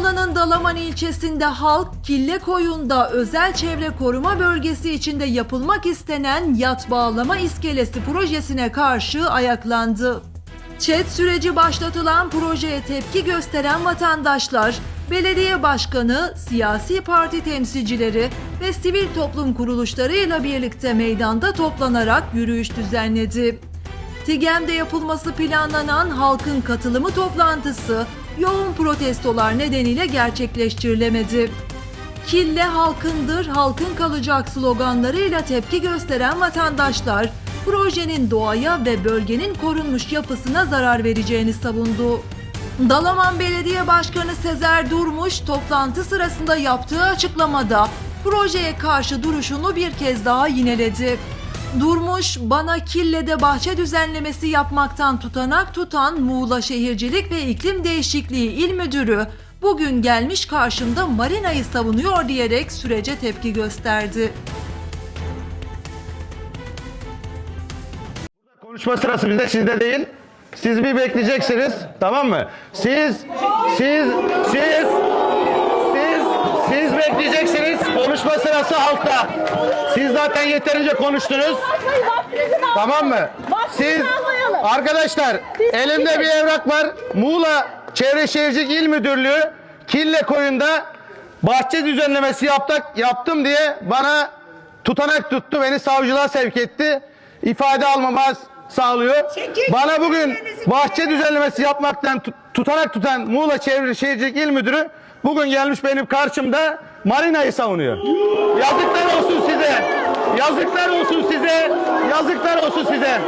Muğla'nın Dalaman ilçesinde halk Kille Koyun'da özel çevre koruma bölgesi içinde yapılmak istenen yat bağlama iskelesi projesine karşı ayaklandı. ÇED süreci başlatılan projeye tepki gösteren vatandaşlar, belediye başkanı, siyasi parti temsilcileri ve sivil toplum kuruluşlarıyla birlikte meydanda toplanarak yürüyüş düzenledi. TİGEM'de yapılması planlanan halkın katılımı toplantısı yoğun protestolar nedeniyle gerçekleştirilemedi. Kille halkındır, halkın kalacak sloganlarıyla tepki gösteren vatandaşlar projenin doğaya ve bölgenin korunmuş yapısına zarar vereceğini savundu. Dalaman Belediye Başkanı Sezer Durmuş toplantı sırasında yaptığı açıklamada projeye karşı duruşunu bir kez daha yineledi. Durmuş, bana Kille'de bahçe düzenlemesi yapmaktan tutanak tutan Muğla Şehircilik ve İklim Değişikliği İl Müdürü bugün gelmiş karşımda marinayı savunuyor diyerek sürece tepki gösterdi. Konuşma sırası bizde sizde değil. Siz bir bekleyeceksiniz. Tamam mı? Siz siz siz siz siz bekleyeceksiniz. Konuşma sırası halkta. Siz zaten yeterince konuştunuz. Tamam mı? Siz arkadaşlar elimde bir evrak var. Muğla Çevre Şehircilik İl Müdürlüğü Kille Koyun'da bahçe düzenlemesi yaptık, yaptım diye bana tutanak tuttu. Beni savcılığa sevk etti. İfade almama sağlıyor. Bana bugün bahçe düzenlemesi yapmaktan tut- tutanak tutan Muğla Çevre Şehircilik İl Müdürü bugün gelmiş benim karşımda marinayı savunuyor. Yazıklar olsun size. Yazıklar olsun size. Yazıklar olsun size.